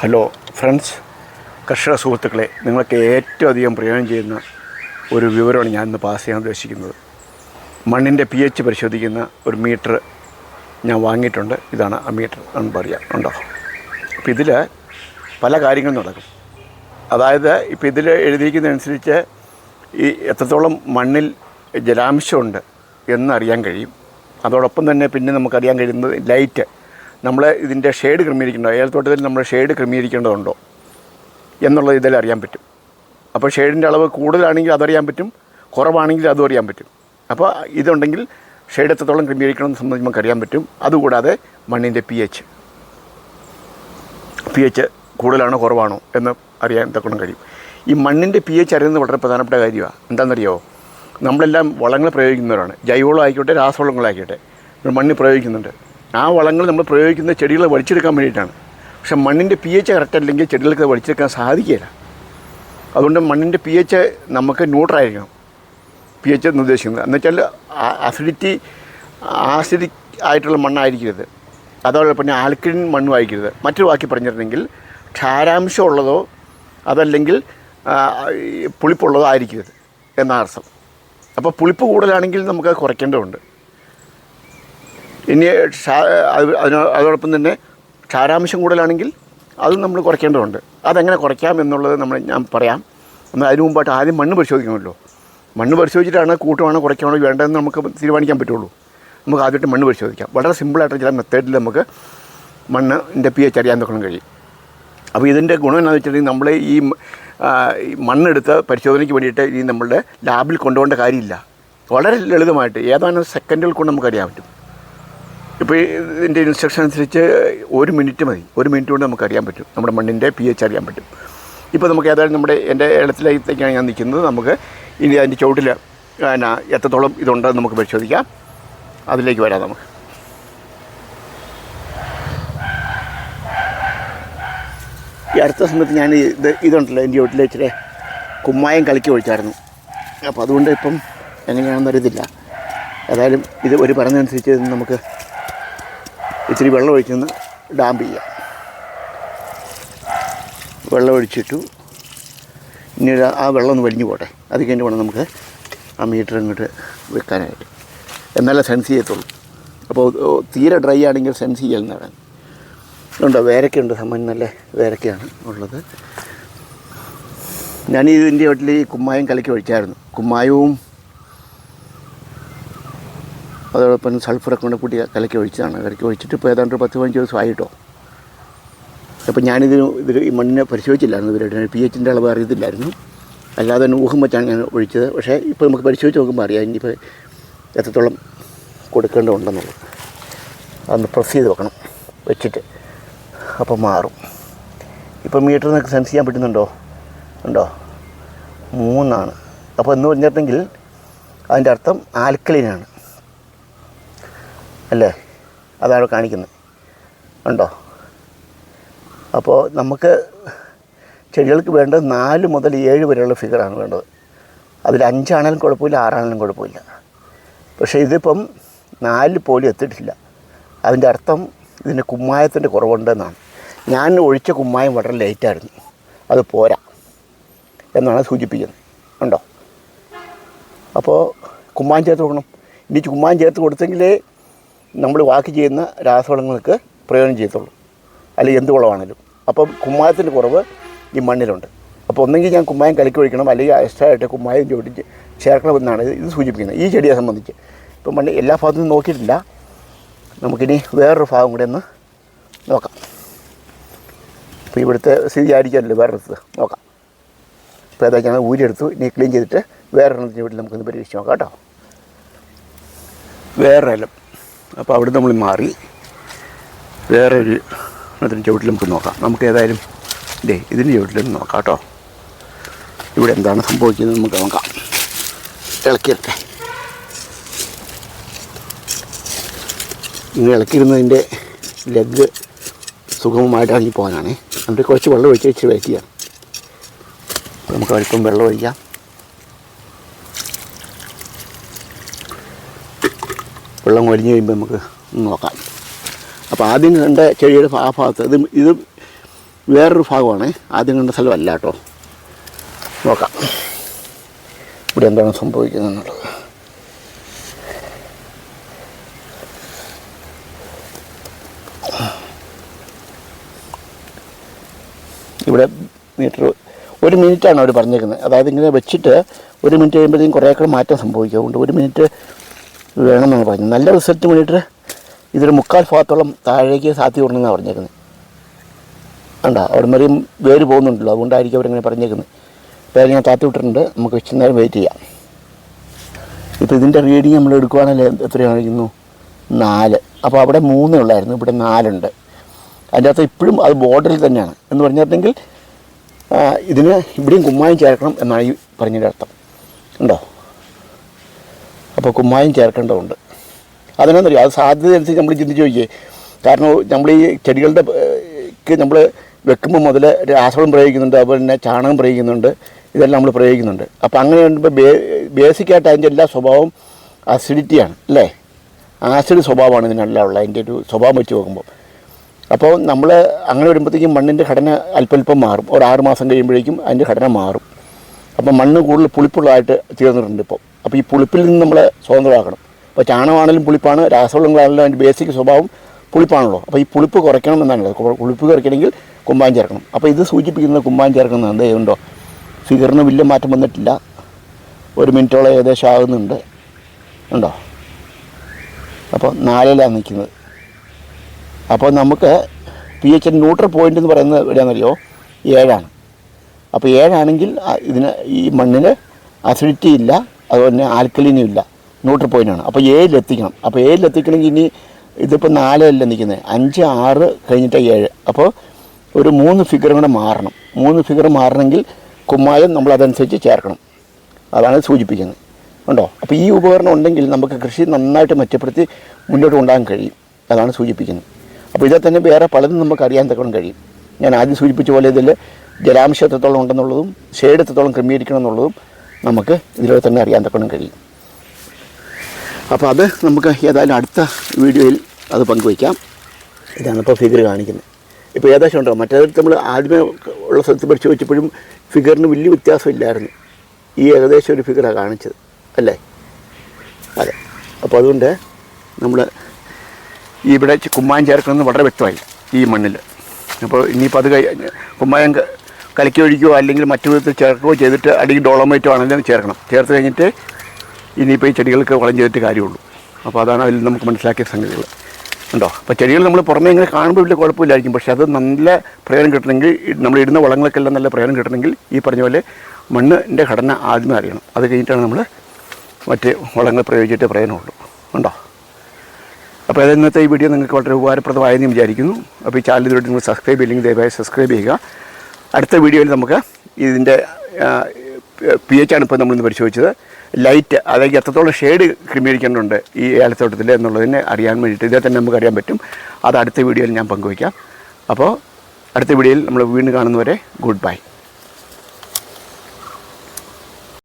Hello friends കർഷക സുഹൃത്തുക്കളെ നിങ്ങൾക്ക് ഏറ്റവും അധികം പ്രയോജനം ചെയ്യുന്ന ഒരു വിവരമാണ് ഞാൻ ഇന്ന് പാസ് ചെയ്യാൻ ഉദ്ദേശിക്കുന്നത്. മണ്ണിന്റെ പി എച്ച് പരിശോധിക്കുന്ന ഒരു മീറ്റർ ഞാൻ വാങ്ങിയിട്ടുണ്ട്. ഇതാണ് ആ മീറ്റർ എന്ന് പറയാം. ഉണ്ടോ അപ്പോൾ ഇതിൽ പല കാര്യങ്ങളും നടക്കും. അതായത് ഇപ്പോൾ ഇതിൽ എഴുതിയിരിക്കുന്നതനുസരിച്ച് ഈ എത്രത്തോളം മണ്ണിൽ ജലാംശമുണ്ട് എന്നറിയാൻ കഴിയും. അതോടൊപ്പം തന്നെ പിന്നെ നമുക്കറിയാൻ കഴിയുന്നത് ലൈറ്റ് നമ്മൾ ഇതിന്റെ ഷെയ്ഡ് ക്രമീകരിക്കേണ്ടോ ഏലത്തോട്ടത്തിൽ നമ്മൾ ഷെയ്ഡ് ക്രമീകരിക്കേണ്ടതുണ്ടോ എന്നുള്ളത് ഇതിൽ അറിയാൻ പറ്റും. അപ്പോൾ ഷെയ്ഡിന്റെ അളവ് കൂടുതലാണെങ്കിൽ അതറിയാൻ പറ്റും കുറവാണെങ്കിൽ അതും അറിയാൻ പറ്റും. അപ്പോൾ ഇതുണ്ടെങ്കിൽ ഷെയ്ഡ് എത്രത്തോളം ക്രമീകരിക്കണം എന്ന് സംബന്ധിച്ച് നമുക്ക് അറിയാൻ പറ്റും. അതുകൂടാതെ മണ്ണിന്റെ പി എച്ച് പി എച്ച് കൂടുതലാണോ കുറവാണോ എന്ന് അറിയാൻ തക്കണം കഴിയും. ഈ മണ്ണിന്റെ പി എച്ച് അറിയുന്നത് വളരെ പ്രധാനപ്പെട്ട കാര്യമാണ്. എന്താണെന്നറിയോ? നമ്മളെല്ലാം വളങ്ങൾ പ്രയോഗിക്കുന്നവരാണ്. ജൈവവളം ആയിക്കോട്ടെ രാസവളങ്ങളായിക്കോട്ടെ. മണ്ണിൽ പ്രയോഗിക്കുന്നുണ്ട്. ആ വളങ്ങൾ നമ്മൾ പ്രയോഗിക്കുന്ന ചെടികളെ വലിച്ചെടുക്കാൻ വേണ്ടിയിട്ടാണ്. പക്ഷെ മണ്ണിന്റെ പി എച്ച് കറക്റ്റ് അല്ലെങ്കിൽ ചെടികൾക്ക് വലിച്ചെടുക്കാൻ സാധിക്കില്ല അതുകൊണ്ട് മണ്ണിന്റെ പി എച്ച് നമുക്ക് ന്യൂട്രായിരിക്കണം പി എച്ച് എന്ന് ഉദ്ദേശിക്കുന്നത് എന്നുവെച്ചാൽ അസിഡിറ്റി ആസിഡിക് ആയിട്ടുള്ള മണ്ണായിരിക്കരുത്. അതോടൊപ്പം പിന്നെ ആൽക്കലിൻ മണ്ണും ആയിരിക്കരുത്. മറ്റൊരു വാക്കി പറഞ്ഞിട്ടുണ്ടെങ്കിൽ ക്ഷാരാംശം ഉള്ളതോ അതല്ലെങ്കിൽ പുളിപ്പുള്ളതോ ആയിരിക്കരുത് എന്ന അർത്ഥം. അപ്പോൾ പുളിപ്പ് കൂടുതലാണെങ്കിൽ നമുക്ക് കുറയ്ക്കേണ്ടതുണ്ട്. ഇനി അതോടൊപ്പം തന്നെ ക്ഷാരാംശം കൂടുതലാണെങ്കിൽ അതും നമ്മൾ കുറയ്ക്കേണ്ടതുണ്ട്. അതെങ്ങനെ കുറയ്ക്കാം എന്നുള്ളത് നമ്മൾ ഞാൻ പറയാം. എന്നാൽ അതിന് മുമ്പായിട്ട് ആദ്യം മണ്ണ് പരിശോധിക്കണമല്ലോ. മണ്ണ് പരിശോധിച്ചിട്ടാണ് കൂട്ടുവാണോ കുറയ്ക്കണോ വേണ്ടതെന്ന് നമുക്ക് തീരുമാനിക്കാൻ പറ്റുള്ളൂ. നമുക്ക് ആദ്യമായിട്ട് മണ്ണ് പരിശോധിക്കാം. വളരെ സിമ്പിളായിട്ട് ചില മെത്തേഡിൽ നമുക്ക് മണ്ണിന്റെ പി എച്ച് അറിയാൻ തുടങ്ങാൻ കഴിയും. അപ്പോൾ ഇതിന്റെ ഗുണം എന്താണെന്ന് വെച്ചിട്ടുണ്ടെങ്കിൽ നമ്മൾ ഈ മണ്ണെടുത്ത് പരിശോധനയ്ക്ക് വേണ്ടിയിട്ട് ഈ നമ്മളുടെ ലാബിൽ കൊണ്ടുപോകേണ്ട കാര്യമില്ല. വളരെ ലളിതമായിട്ട് ഏതാനും സെക്കൻഡുകൾ കൊണ്ട് നമുക്കറിയാൻ പറ്റും. ഇപ്പോൾ ഇതിന്റെ ഇൻസ്ട്രക്ഷൻ അനുസരിച്ച് ഒരു മിനിറ്റ് മതി. ഒരു മിനിറ്റ് കൊണ്ട് നമുക്ക് അറിയാൻ പറ്റും. നമ്മുടെ മണ്ണിന്റെ പി എച്ച് അറിയാൻ പറ്റും. ഇപ്പോൾ നമുക്ക് ഏതായാലും നമ്മുടെ എന്റെ ഇടത്തിലേക്കാണ് ഞാൻ നിൽക്കുന്നത്. നമുക്ക് ഇനി അതിന്റെ ചുവട്ടിൽ എന്നാ എത്രത്തോളം ഇതുണ്ടെന്ന് നമുക്ക് പരിശോധിക്കാം. അതിലേക്ക് വരാം നമുക്ക്. ഈ അടുത്ത സമയത്ത് ഞാൻ ഇത് ഇതുണ്ടല്ലോ എന്റെ വീട്ടിൽ ഇച്ചിരി കുമ്മായം കളിക്ക് ഒഴിച്ചായിരുന്നു. അപ്പോൾ അതുകൊണ്ട് ഇപ്പം എങ്ങനെയാണെന്ന് അറിയത്തില്ല. ഏതായാലും ഇത് ഒരു പറഞ്ഞനുസരിച്ച് നമുക്ക് ഇച്ചിരി വെള്ളം ഒഴിച്ചൊന്ന് ഡാമ്പ് ചെയ്യാം. വെള്ളം ഒഴിച്ചിട്ടു. ഇനി ആ വെള്ളം ഒന്ന് വലിഞ്ഞു പോട്ടെ. അത് കഴിഞ്ഞ് വേണം നമുക്ക് ആ മീറ്റർ ഇങ്ങോട്ട് വെക്കാനായിട്ട്. എന്നാലേ സെൻസ് ചെയ്യത്തുള്ളൂ. അപ്പോൾ തീരെ ഡ്രൈ ആണെങ്കിൽ സെൻസ് ചെയ്യുന്നതാണ് ഉണ്ടോ വേരക്കുണ്ട് സമ്മൻ നല്ല വേരക്കയാണ് ഉള്ളത്. ഞാൻ ഇതിന്റെ വീട്ടിൽ ഈ കുമ്മായം കലക്കി ഒഴിച്ചായിരുന്നു. കുമ്മായവും അതോടൊപ്പം സൾഫറൊക്കെ കൊണ്ട് കൂട്ടി കലക്കി ഒഴിച്ചതാണ്. കലക്കി ഒഴിച്ചിട്ട് ഇപ്പോൾ ഏതാണ്ട് പത്ത് പതിനഞ്ച് ദിവസം ആയിട്ടോ അപ്പോൾ ഞാനിതിന് ഇതിൽ ഈ മണ്ണിനെ പരിശോധിച്ചില്ലായിരുന്നു ഇവരുടെ പി എച്ചിന്റെ അളവ് അറിയത്തില്ലായിരുന്നു. അല്ലാതെ തന്നെ ഊഹം വെച്ചാണ് ഞാൻ ഒഴിച്ചത്. പക്ഷേ ഇപ്പോൾ നമുക്ക് പരിശോധിച്ച് നോക്കുമ്പോൾ അറിയാം ഇനിയിപ്പോൾ എത്രത്തോളം കൊടുക്കേണ്ടതുണ്ടെന്നുള്ളത്. അതൊന്ന് പ്രസ് ചെയ്ത് വെക്കണം. വെച്ചിട്ട് അപ്പോൾ മാറും. ഇപ്പോൾ മീറ്റർ നിങ്ങൾക്ക് സെൻസ് ചെയ്യാൻ പറ്റുന്നുണ്ടോ? ഉണ്ടോ? മൂന്നാണ്. അപ്പോൾ എന്ന് പറഞ്ഞിട്ടുണ്ടെങ്കിൽ അതിന്റെ അർത്ഥം ആൽക്കലീനാണ്. അല്ലേ? അതാണ് കാണിക്കുന്നത്. ഉണ്ടോ? അപ്പോൾ നമുക്ക് ചെടികൾക്ക് വേണ്ടത് നാല് മുതൽ ഏഴ് വരെയുള്ള ഫിഗറാണ് വേണ്ടത്. അതിൽ അഞ്ചാണെങ്കിലും കുഴപ്പമില്ല ആറാണെങ്കിലും കുഴപ്പമില്ല. പക്ഷേ ഇതിപ്പം നാല് പോലും എത്തിയിട്ടില്ല. അതിന്റെ അർത്ഥം ഇതിന്റെ കുമ്മായത്തിന്റെ കുറവുണ്ടെന്നാണ്. ഞാൻ ഒഴിച്ച കുമ്മായം വളരെ ലേറ്റായിരുന്നു അത് പോരാ എന്നാണ് സൂചിപ്പിക്കുന്നത്. ഉണ്ടോ? അപ്പോൾ കുമ്മായം ചേർത്ത് കൊടുക്കണം. ഇനി കുമ്മായം ചേർത്ത് കൊടുത്തെങ്കിലേ നമ്മൾ വാക്ക് ചെയ്യുന്ന രാസവളങ്ങൾക്ക് പ്രയോജനം ചെയ്യത്തുള്ളൂ. അല്ലെങ്കിൽ എന്ത് വളമാണെങ്കിലും. അപ്പം കുമ്മായത്തിന്റെ കുറവ് ഈ മണ്ണിലുണ്ട്. അപ്പോൾ ഒന്നെങ്കിൽ ഞാൻ കുമ്മായം കലക്കി ഒഴിക്കണം. അല്ലെങ്കിൽ എക്സ്ട്രാ ആയിട്ട് കുമ്മായം ചോദിച്ച് ചേർക്കണമെന്നാണ് ഇത് സൂചിപ്പിക്കുന്നത്. ഈ ചെടിയെ സംബന്ധിച്ച്. ഇപ്പം മണ്ണ് എല്ലാ ഭാഗത്തും നോക്കിയിട്ടില്ല. നമുക്കിനി വേറൊരു ഭാഗം കൂടെ ഒന്ന് നോക്കാം. അപ്പോൾ ഇവിടുത്തെ സ്ഥിതി ആയിരിക്കാമല്ലോ വേറൊരു നോക്കാം. ഇപ്പോൾ ഏതാ ഞങ്ങൾ ഊരിയെടുത്തു ഇനി ക്ലീൻ ചെയ്തിട്ട് വേറൊരെണ്ണത്തിന് വീട്ടിൽ നമുക്കൊന്ന് പരീക്ഷിച്ച് നോക്കാം കേട്ടോ. വേറെ ഇലം അപ്പോൾ അവിടെ നമ്മൾ മാറി. വേറെ ഒരു അതിന്റെ ചുവട്ടിൽ നമുക്ക് നോക്കാം. നമുക്ക് ഏതായാലും ഇതേ ഇതിന്റെ ചുവട്ടിൽ നോക്കാം കേട്ടോ. ഇവിടെ എന്താണ് സംഭവിക്കുന്നത് നമുക്ക് നോക്കാം. ഇളക്കിയിട്ടെ ഇങ്ങനെ ഇളക്കിയിരുന്നതിന്റെ ലെഗ് സുഗമമായിട്ട് ഇറങ്ങി പോകാനാണ്. എന്നിട്ട് കുറച്ച് വെള്ളം ഒഴിച്ച് വെച്ച് വെയിറ്റ് നമുക്ക് അല്പം വെള്ളം ഒഴിക്കാം. വെള്ളം ഒലിഞ്ഞ് കഴിയുമ്പോൾ നമുക്ക് നോക്കാം. അപ്പോൾ ആദ്യം കണ്ട ചെടിയുടെ ആ ഭാഗത്ത് ഇത് ഇത് വേറൊരു ഭാഗമാണ്. ആദ്യം കണ്ട സ്ഥലമല്ല കേട്ടോ. നോക്കാം. ഇവിടെ എന്താണ് സംഭവിക്കുന്നത് എന്നുള്ളത് ഇവിടെ മീറ്റർ ഒരു മിനിറ്റാണ് അവർ പറഞ്ഞേക്കുന്നത്. അതായത് ഇങ്ങനെ വെച്ചിട്ട് ഒരു മിനിറ്റ് കഴിയുമ്പോഴത്തേക്കും കുറേയൊക്കെ മാറ്റം സംഭവിക്കും. അതുകൊണ്ട് ഒരു മിനിറ്റ് വേണമെന്നാണ് പറഞ്ഞത് നല്ല റിസൾട്ട് വേണ്ടിയിട്ട് ഇതൊരു മുക്കാൽ ഭാഗത്തോളം താഴേക്ക് സാധ്യത ഉണ്ടെന്നാണ് പറഞ്ഞേക്കുന്നത്. കണ്ടോ? അവിടെ വരെയും വേര് പോകുന്നുണ്ടല്ലോ. അതുകൊണ്ടായിരിക്കും അവരിങ്ങനെ പറഞ്ഞേക്കുന്നത്. വേറെ ഞാൻ താത്തി വിട്ടിട്ടുണ്ട്. നമുക്ക് ഇച്ചിരി നേരം വെയിറ്റ് ചെയ്യാം. ഇപ്പോൾ ഇതിന്റെ റീഡിങ് നമ്മൾ എടുക്കുവാണെങ്കിൽ എത്രയാണിരിക്കുന്നു നാല്. അപ്പോൾ അവിടെ മൂന്നേ ഉള്ളായിരുന്നു. ഇവിടെ നാലുണ്ട്. അതിന്റെ അകത്ത് ഇപ്പോഴും അത് ബോർഡറിൽ തന്നെയാണ്. എന്ന് പറഞ്ഞിട്ടുണ്ടെങ്കിൽ ഇതിന് ഇവിടെയും കുമ്മായം ചേർക്കണം എന്നാണ് ഈ പറഞ്ഞതിന്റെ അർത്ഥം. ഉണ്ടോ അപ്പോൾ കുമ്മായം ചേർക്കേണ്ടതുണ്ട്. അതിനൊന്നറിയോ അത് സാധ്യത അനുസരിച്ച് നമ്മൾ ചിന്തിച്ച് നോക്കിയേ. കാരണം നമ്മൾ ഈ ചെടികളുടെ നമ്മൾ വെക്കുമ്പോൾ മുതൽ രാസവളം പ്രയോഗിക്കുന്നുണ്ട് അതുപോലെ തന്നെ ചാണകം പ്രയോഗിക്കുന്നുണ്ട് ഇതെല്ലാം നമ്മൾ പ്രയോഗിക്കുന്നുണ്ട്. അപ്പോൾ അങ്ങനെ വരുമ്പോൾ ബേ ബേസിക്കായിട്ട് അതിന്റെ എല്ലാ സ്വഭാവം അസിഡിറ്റിയാണ് അല്ലേ? ആസിഡ് സ്വഭാവമാണ് ഇതിനെല്ലാം ഉള്ളത് അതിന്റെ ഒരു സ്വഭാവം വെച്ച് നോക്കുമ്പോൾ അപ്പോൾ നമ്മൾ അങ്ങനെ വരുമ്പോഴത്തേക്കും മണ്ണിന്റെ ഘടന അല്പല്പം മാറും. ഒരു ആറ് മാസം കഴിയുമ്പോഴേക്കും അതിന്റെ ഘടന മാറും. അപ്പോൾ മണ്ണ് കൂടുതൽ പുളിപ്പുള്ളതായിട്ട് തീർന്നിട്ടുണ്ട് ഇപ്പോൾ അപ്പോൾ ഈ പുളിപ്പിൽ നിന്ന് നമ്മളെ സ്വതന്ത്രമാക്കണം. അപ്പോൾ ചാണകമാണെങ്കിലും പുളിപ്പാണ് രാസവളങ്ങളാണെങ്കിലും അതിന്റെ ബേസിക് സ്വഭാവം പുളിപ്പാണല്ലോ. അപ്പോൾ ഈ പുളിപ്പ് കുറയ്ക്കണം എന്നാണ് പുളിപ്പ് കുറയ്ക്കണമെങ്കിൽ കുമ്പാൻ ചേർക്കണം. അപ്പോൾ ഇത് സൂചിപ്പിക്കുന്നത് കുമ്പാൻ ചേർക്കുന്നത് എന്തേ ഉണ്ടോ ഫിഗറിന് വലിയ മാറ്റം വന്നിട്ടില്ല. ഒരു മിനിറ്റോളം ഏകദേശം ആകുന്നുണ്ട്. ഉണ്ടോ അപ്പോൾ നാലിലാണ് നിൽക്കുന്നത്. അപ്പോൾ നമുക്ക് പി എച്ച് ന്യൂട്രൽ പോയിന്റ് എന്ന് പറയുന്നത് എവിടെയാണെന്നറിയോ? ഏഴാണ്. അപ്പോൾ ഏഴാണെങ്കിൽ ഇതിന് ഈ മണ്ണിന് അസിഡിറ്റി ഇല്ല. അതുപോലെ തന്നെ ആൽക്കലിനും ഇല്ല. ന്യൂട്രൽ പോയിന്റാണ് അപ്പോൾ ഏഴിലെത്തിക്കണം അപ്പോൾ ഏഴിലെത്തിക്കണമെങ്കിൽ ഇനി ഇതിപ്പോൾ നാലല്ല നിൽക്കുന്നത്. അഞ്ച് ആറ് കഴിഞ്ഞിട്ട് ഏഴ്. അപ്പോൾ ഒരു മൂന്ന് ഫിഗർ കൂടെ മാറണം. മൂന്ന് ഫിഗർ മാറണമെങ്കിൽ കുമ്മായം നമ്മൾ അതനുസരിച്ച് ചേർക്കണം. അതാണ് സൂചിപ്പിക്കുന്നത്. ഉണ്ടോ? അപ്പോൾ ഈ ഉപകരണം ഉണ്ടെങ്കിൽ നമുക്ക് കൃഷി നന്നായിട്ട് മെച്ചപ്പെടുത്തി മുന്നോട്ട് കൊണ്ടുപോകാൻ കഴിയും. അതാണ് സൂചിപ്പിക്കുന്നത്. അപ്പോൾ ഇതിൽ തന്നെ വേറെ പലതും നമുക്ക് അറിയാൻ തക്കണം കഴിയും. ഞാൻ ആദ്യം സൂചിപ്പിച്ച പോലെ ഇതിൽ ജലാംശം എത്രത്തോളം ഉണ്ടെന്നുള്ളതും ഷെയ്ഡ് എത്രത്തോളം ക്രമീകരിക്കണം എന്നുള്ളതും നമുക്ക് ഇതിലൂടെ തന്നെ അറിയാൻ തക്കണം കഴിയും. അപ്പോൾ അത് നമുക്ക് ഏതായാലും അടുത്ത വീഡിയോയിൽ അത് പങ്കുവയ്ക്കാം. ഇതാണ് ഇപ്പോൾ ഫിഗർ കാണിക്കുന്നത്. ഇപ്പോൾ ഏകദേശം ഉണ്ടോ? മറ്റേത് നമ്മൾ ആദ്യമേ ഉള്ള സ്ഥലത്ത് പരിശോധിച്ചപ്പോഴും ഫിഗറിന് വലിയ വ്യത്യാസമില്ലായിരുന്നു ഈ ഏകദേശം ഒരു ഫിഗറാണ് കാണിച്ചത്. അല്ലേ? അതെ. അപ്പോൾ അതുകൊണ്ട് നമ്മൾ ഇവിടെ കുമ്മായം ചേർക്കണമെന്ന് വളരെ വ്യക്തമായി ഈ മണ്ണിൽ അപ്പോൾ ഇനിയിപ്പോൾ അത് കഴിഞ്ഞ് കുമ്മായം കലക്കി ഒഴിക്കുകയോ അല്ലെങ്കിൽ മറ്റു വിധത്തിൽ ചേർക്കുകയോ ചെയ്തിട്ട് അല്ലെങ്കിൽ ഡോളമൈറ്റോ ആണെങ്കിലും ചേർക്കണം. ചേർത്ത് കഴിഞ്ഞിട്ട് ഇനിയിപ്പോൾ ഈ ചെടികൾക്ക് വളം ചെയ്തിട്ട് കാര്യമുള്ളൂ. അപ്പോൾ അതാണ് അതിൽ നമുക്ക് മനസ്സിലാക്കിയ സംഗതികൾ. ഉണ്ടോ അപ്പോൾ ചെടികൾ നമ്മൾ പുറമേ ഇങ്ങനെ കാണുമ്പോൾ വലിയ കുഴപ്പമില്ലായിരിക്കും. പക്ഷേ അത് നല്ല പ്രയോജനം കിട്ടണമെങ്കിൽ നമ്മൾ ഇടുന്ന വളങ്ങൾക്കെല്ലാം നല്ല പ്രയോജനം കിട്ടണമെങ്കിൽ ഈ പറഞ്ഞ പോലെ മണ്ണിന്റെ ഘടന ആദ്യമേ അറിയണം. അത് കഴിഞ്ഞിട്ടാണ് നമ്മൾ മറ്റ് വളങ്ങൾ പ്രയോഗിച്ചിട്ട് പ്രയോജനമുള്ളൂ. ഉണ്ടോ അപ്പോൾ അത് ഇന്നത്തെ ഈ വീഡിയോ നിങ്ങൾക്ക് വളരെ ഉപകാരപ്രദമായെന്ന് വിചാരിക്കുന്നു. അപ്പോൾ ഈ ചാനൽ നിങ്ങൾ സബ്സ്ക്രൈബ് ചെയ്യില്ലെങ്കിൽ ദയവായി സബ്സ്ക്രൈബ് ചെയ്യുക. അടുത്ത വീഡിയോയിൽ നമുക്ക് ഇതിന്റെ പി എച്ച് ആണ് ഇപ്പോൾ നമ്മളിന്ന് പരിശോധിച്ചത്. ലൈറ്റ് അതായത് എത്രത്തോളം ഷെയ്ഡ് ക്രമീകരിക്കേണ്ടതുണ്ട് ഈ ഏലത്തോട്ടത്തിൽ എന്നുള്ളതിനെ അറിയാൻ വേണ്ടിയിട്ട് ഇതേ തന്നെ നമുക്ക് അറിയാൻ പറ്റും. അത് അടുത്ത വീഡിയോയിൽ ഞാൻ പങ്കുവയ്ക്കാം. അപ്പോൾ അടുത്ത വീഡിയോയിൽ നമ്മൾ വീണ്ടും കാണുന്നവരെ ഗുഡ് ബൈ.